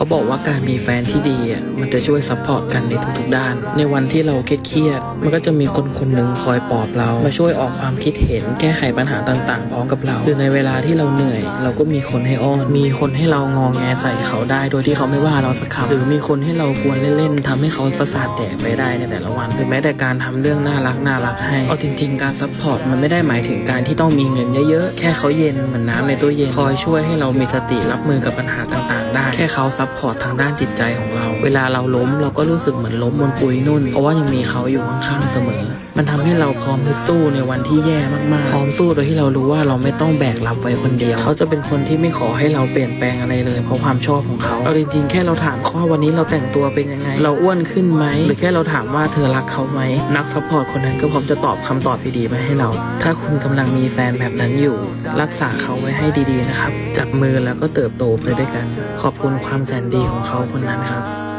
เขาบอกว่าการมีแฟนที่ดีอะมันจะช่วยซัพพอร์ตกันในทุกๆด้าน ในวันที่เราเครียดๆมันก็จะมีคนคนหนึ่งคอยปลอบเรา มาช่วยออกความคิดเห็นแก้ไขปัญหาต่างๆ พร้อมกับเราหรือในเวลาที่เราเหนื่อย เราก็มีคนให้อ้อน มีคนให้เรางองแงใส่เขาได้ โดยที่เขาไม่ว่าเราสักคำหรือมีคนให้เรากวนเล่นๆทำให้เขาประสาทแดกไปได้ในแต่ละวันหรือแม้แต่การทำเรื่องน่ารักน่ารักให้เอาจริง ๆ การซัพพอร์ตมันไม่ได้หมายถึงการที่ต้องมีเงินเยอะๆแค่เขาเย็นเหมือนน้ำในตู้เย็นคอยช่วยให้เรามีสติรับมือกับปัญหาต่างๆ ได้แค่เขาซัพพอร์ตทางด้านจิตใจของเรา เวลาเราล้มเราก็รู้สึกเหมือนล้มบนปุยนุ่น เพราะว่ายังมีเขาอยู่ข้างๆเสมอ มันทำให้เราพร้อมที่สู้ในวันที่แย่มากๆ พร้อมสู้โดยที่เรารู้ว่าเราไม่ต้องแบกรับไว้คนเดียว เขาจะเป็นคนที่ไม่ขอให้เราเปลี่ยนแปลงอะไรเลย เพราะความชอบของเขา เอาจริงๆแค่เราถามเขาว่าวันนี้เราแต่งตัวเป็นยังไง เราอ้วนขึ้นไหม หรือแค่เราถามว่าเธอรักเขาไหม นักซัพพอร์ตคนนั้นก็พร้อมจะตอบคำตอบดีๆมาให้เรา ถ้าคุณกำลังมีแฟนแบบนั้นอยู่ รักษาเขาไว้ให้ดีๆนะครับ จับมือแล้วก็เติบโตไปด้วยกัน ขอบคุณความแสนดีของเขาคนนั้นครับ